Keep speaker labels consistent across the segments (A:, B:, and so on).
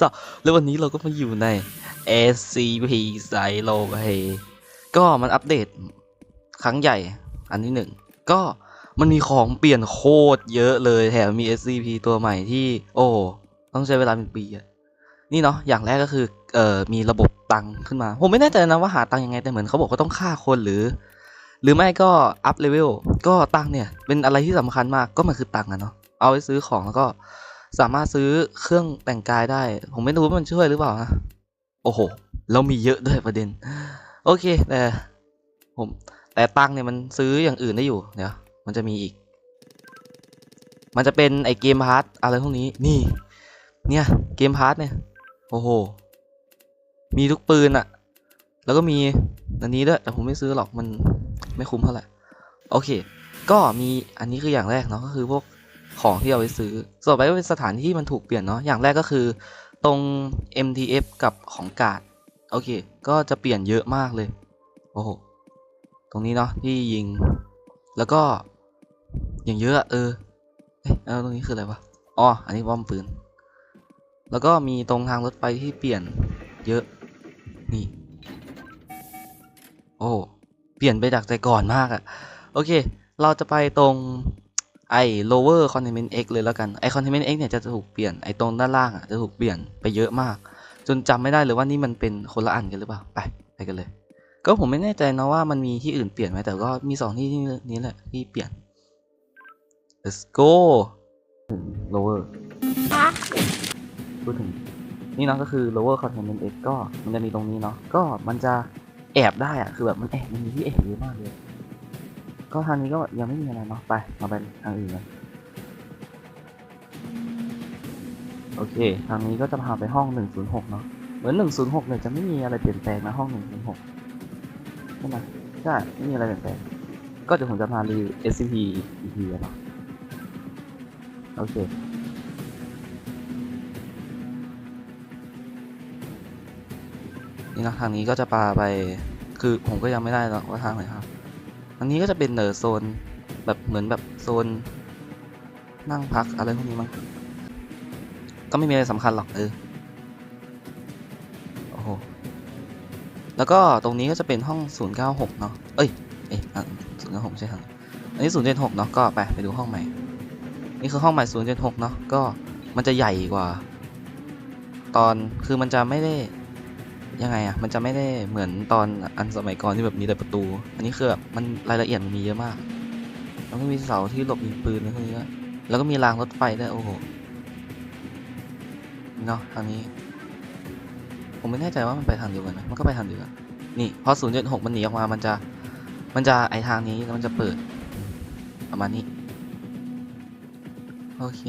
A: ซแล้ววันนี้เราก็มาอยู่ใน SCP ไซโลเฮก็มันอัปเดตครั้งใหญ่อันที่หนึ่ง ก็มันมีของเปลี่ยนโคตรเยอะเลยแถมมี SCP ตัวใหม่ที่ โอ้ ต้องใช้เวลาเป็นปีอะนี่เนาะอย่างแรกก็คือเอ่อมีระบบตังค์ขึ้นมา ผมไม่แน่ใจนะว่าหาตังค์ยังไงแต่เหมือนเขาบอกว่าต้องฆ่าคนหรือ หรือไม่ก็อัพเลเวลก็ตังค์เนี่ย เป็นอะไรที่สำคัญมากก็มันคือตังค์อะเนาะเอาไปซื้อของแล้วก็ สามารถซื้อเครื่องแต่งกายได้ ผมไม่รู้ว่ามันช่วยหรือเปล่านะ โอ้โห แล้วมีเยอะด้วยประเด็น โอเค แต่ผม แต่ตังเนี่ยมันซื้ออย่างอื่นได้อยู่ เดี๋ยว มันจะมีอีก มันจะเป็นไอเกมพาร์ทอะไรพวกนี้ นี่ เนี่ย เกมพาร์ทเนี่ย โอ้โห มีทุกปืนอะแล้วก็มีอันนี้ด้วย แต่ผมไม่ซื้อหรอก มันไม่คุ้มเท่าไหร่ โอเค ก็มีอันนี้คืออย่างแรกเนาะ ก็คือพวก ของที่เอาไปซื้อ ส่วนไปก็เป็นสถานที่มันถูกเปลี่ยนเนาะ อย่างแรกก็คือ ตรง MTF กับของกาดโอเค ก็จะเปลี่ยนเยอะมากเลย โอ้โห ตรงนี้เนาะที่ยิง แล้วก็ อย่างเยอะอะเออ เอ๊ะแล้วตรงนี้คืออะไรวะ อ๋อ อันนี้ป้อมปืน แล้วก็มีตรงทางรถไฟที่เปลี่ยนเยอะ นี่ โอ้ เปลี่ยนไปจากแต่ก่อนมากอะโอเค เราจะไปตรง ไอ้ lower containment x เลยแล้วกัน ไอ้ containment x เนี่ยจะถูกเปลี่ยน ไอ้ตรงด้านล่างอะจะถูกเปลี่ยนไปเยอะมาก จนจำไม่ได้เลยว่านี่มันเป็นคนละอันกันหรือเปล่า ไปไปกันเลย ก็ผมไม่แน่ใจนะว่ามันมีที่อื่นเปลี่ยนไหมแต่ก็มีสองที่ที่นี้แหละที่เปลี่ยน let's go lower พูดถึงนี่เนาะก็คือ lower containment x ก็มันจะมีตรงนี้เนาะ ก็มันจะแอบได้อะคือแบบมันแอบมันมีที่แอบเยอะมากเลย ก็ทางนี้ก็ยังไม่มีอะไรเนาะไปมาไปทางอื่นกันโอเค ทางนี้ก็จะพาไปห้อง 106 เนาะ เหมือน 106 เนี่ยจะไม่มีอะไรเปลี่ยนแปลงนะห้อง 106 ใช่ไหมใช่ไม่มีอะไรเปลี่ยนแปลง ก็เดี๋ยวผมจะมารี SCP อีกทีเนาะโอเค นี่นะทางนี้ก็จะปาไป คือผมก็ยังไม่ได้หรอกว่าทางไหนครับ อันนี้ก็จะเป็นเนอโซนแบบเหมือนแบบโซน นั่งพักอะไรพวกนี้มั้งก็ไม่มีอะไรสำคัญหรอกเออโอ้โหแล้วก็ตรงนี้ก็จะเป็นห้อง 096 เนาะเอ้ยเอ้ยอะ096ใช่ครับอันนี้076เนาะก็ไปไปดูห้องใหม่ นี่คือห้องใหม่076เนาะก็มันจะใหญ่กว่า ตอนคือมันจะไม่ได้ ยังไงอะมันจะไม่ได้เหมือนตอนอันสมัยก่อนที่แบบมีแต่ประตู อันนี้คือแบบมันรายละเอียดมันมีเยอะมาก แล้วก็มีเสาที่หลบยิงปืนอะไรพวกนี้แล้วก็มีรางรถไฟด้วยโอ้โหเนาะทางนี้ ผมไม่แน่ใจว่ามันไปทางเดียวกันไหมมันก็ไปทางเดียวกันนี่พอ 0.6 มันหนีออกมา มันจะ มันจะไอทางนี้แล้วมันจะเปิด ประมาณนี้ โอเค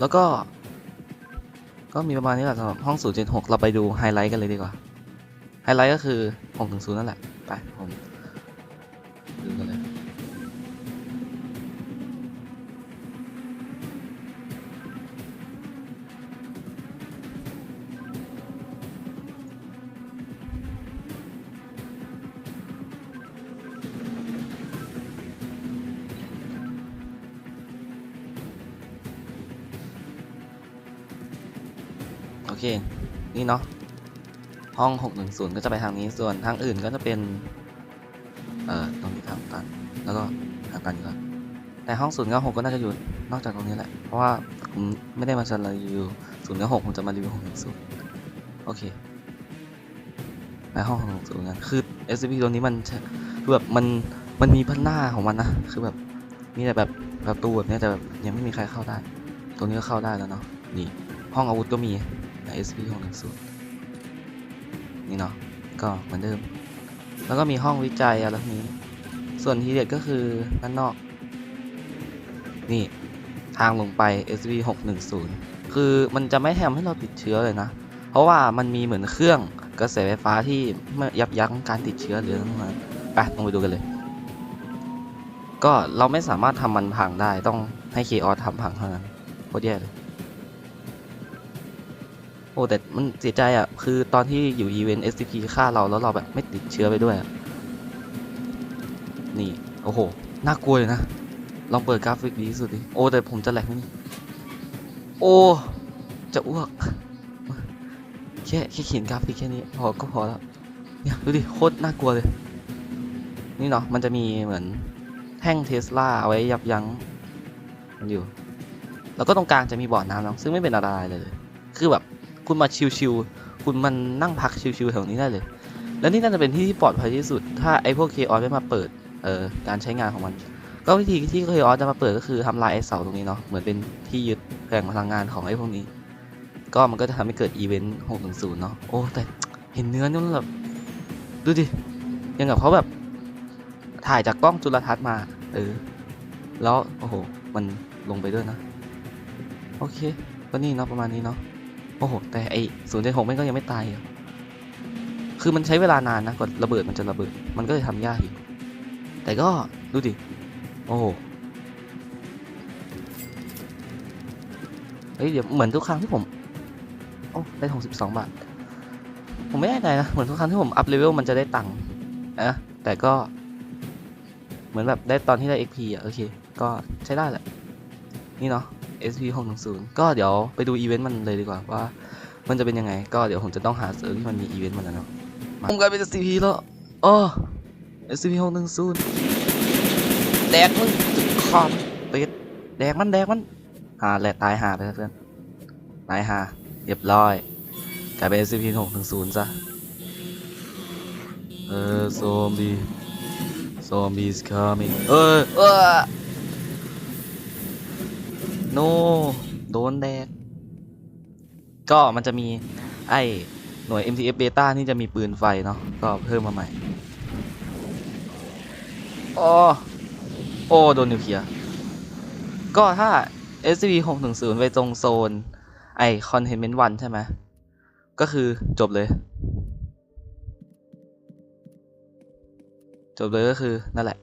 A: แล้วก็ ก็มีประมาณนี้แหละสำหรับห้อง 0.6 เราไปดูไฮไลท์กันเลยดีกว่า ไฮไลท์ก็คือ6ถึง0นั่นแหละ ไป ผมดูกันเลยโอเค นี่เนาะ ห้อง 610 ก็จะไปทางนี้ส่วนทางอื่นก็จะเป็น เอ่อตรงนี้ทางตันแล้วก็ทางตันอยู่แล้วแต่ห้อง096ก็น่าจะอยู่นอกจากตรงนี้แหละ เพราะว่าผมไม่ได้มาจะรีวิว096ผมจะมารีวิว610โอเคในห้อง610กันคือ SCP ตัวนี้มันคือแบบมันมันมีพันหน้าของมันนะคือแบบมีแต่แบบประตูแบบนี้แต่แบบยังไม่มีใครเข้าได้ ตรงนี้ก็เข้าได้แล้วเนาะนี่ห้องอาวุธก็มีใน SP 610นี่ นี่เนาะก็เหมือนเดิม แล้วก็มีห้องวิจัยอะไรพวกนี้ ส่วนทีเด็ดก็คือด้านนอก นี่ทางลงไป SV 610คือมันจะไม่ทำให้เราติดเชื้อเลยนะ เพราะว่ามันมีเหมือนเครื่องกระแสไฟฟ้าที่ยับยั้งการติดเชื้อหรืออะไรพวกนั้นไปลงไปดูกันเลย ก็เราไม่สามารถทำมันพังได้ต้องให้เคออสทำพังเท่านั้นโคตรแย่เลย โอ้แต่มันเสียใจอะ คือตอนที่อยู่อีเวนต์ SCP ฆ่าเราแล้วเราแบบไม่ติดเชื้อไปด้วย นี่ โอ้โห น่ากลัวเลยนะ ลองเปิดกราฟิกดีสุดดิ โอ้แต่ผมจะแหลกไหมนี่ โอ้ จะอ้วก แค่แค่เขียนกราฟิกแค่นี้พอก็พอแล้ว เนี่ยดูดิ โคตรน่ากลัวเลย นี่เนาะ มันจะมีเหมือนแท่งเทสลาเอาไว้ยับยั้งมันอยู่ แล้วก็ตรงกลางจะมีบ่อน้ำเนาะซึ่งไม่เป็นอันตรเลย คือแบบ คุณมาชิวๆคุณมันนั่งพักชิวๆแถวนี้ได้เลย แล้วนี่น่าจะเป็นที่ที่ปลอดภัยที่สุด ถ้าไอ้พวกเคออสไม่มาเปิดเอ่อการใช้งานของมัน ก็วิธีที่เคออสจะมาเปิดก็คือทำลายไอ้เสาตรงนี้เนาะเหมือนเป็นที่ยึดแผงพลังงานของไอ้พวกนี้ ก็มันก็จะทำให้เกิดอีเวนต์6-0เนาะโอ้แต่เห็นเนื้อนี่มันแบบดูดิยังกับเขาแบบถ่ายจากกล้องจุลทรรศน์มา เออ แล้ว โอ้โห มันลงไปด้วยนะ โอเค ก็นี่เนาะ ประมาณนี้เนาะ โอ้โห แต่ไอศูนย์เจ็ดหกมันก็ยังไม่ตายอะคือมันใช้เวลานานนะกว่าระเบิดมันจะระเบิด มันก็เลยทำยากอยู่แต่ก็ดูดิ โอ้โหเฮ้ยเดี๋ยวเหมือนทุกครั้งที่ผม โอ้ได้ทองสิบสองบาท ผมไม่แน่ใจนะ เหมือนทุกครั้งที่ผมอัพเลเวลมันจะได้ตังค์นะแต่ก็ เหมือนแบบได้ตอนที่ได้ XP อะ โอเค ก็ใช้ได้แหละ นี่เนาะ SP 610ก็เดี๋ยวไปดูอีเวนต์มันเลยดีกว่าว่า มันจะเป็นยังไง ก็เดี๋ยวผมจะต้องหาเซิร์ฟที่มันมีอีเวนต์มันนะเนาะมาผมกลายเป็น SCP แล้วอ๋อ SCP 610แดกมึงจุดคอมเป็ดแดกมันแดกมันหาแหละตายหาไปแล้วเพื่อนตายหาเรียบร้อยกลายเป็น SCP 610ซะเออโซมบี้ Zombies coming เออเออ no โดนแดก ก็มันจะมีไอหน่วย MTF Beta นี่จะมีปืนไฟเนาะ ก็เพิ่มมาใหม่โอ้โอ้ โดนนิวเคลียร์ ก็ถ้า SCP 610ไปตรงโซน ไอ Containment 1ใช่ไหม ก็คือจบเลย จบเลยก็คือนั่นแหละ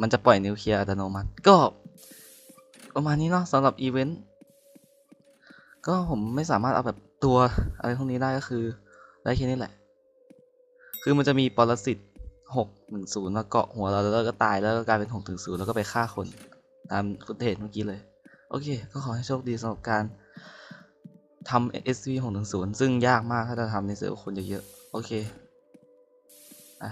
A: มันจะปล่อยนิวเคลียร์อัตโนมัติ ก็ ประมาณนี้เนาะสำหรับอีเวนต์ก็ผมไม่สามารถเอาแบบตัวอะไรพวกนี้ได้ก็คือได้แค่นี้แหละ คือมันจะมีปรสิตหกหนึ่งศูนย์มาเกาะหัวเราแล้วก็ตายแล้วก็กลายเป็นหกถึงศูนย์แล้วก็ไปฆ่าคนตามฟุตเทจเมื่อกี้เลย โอเค ก็ขอให้โชคดีสำหรับการทำ SV 610 ซึ่งยากมากถ้าจะทำในเซิร์ฟคนเยอะๆ โอเค อะ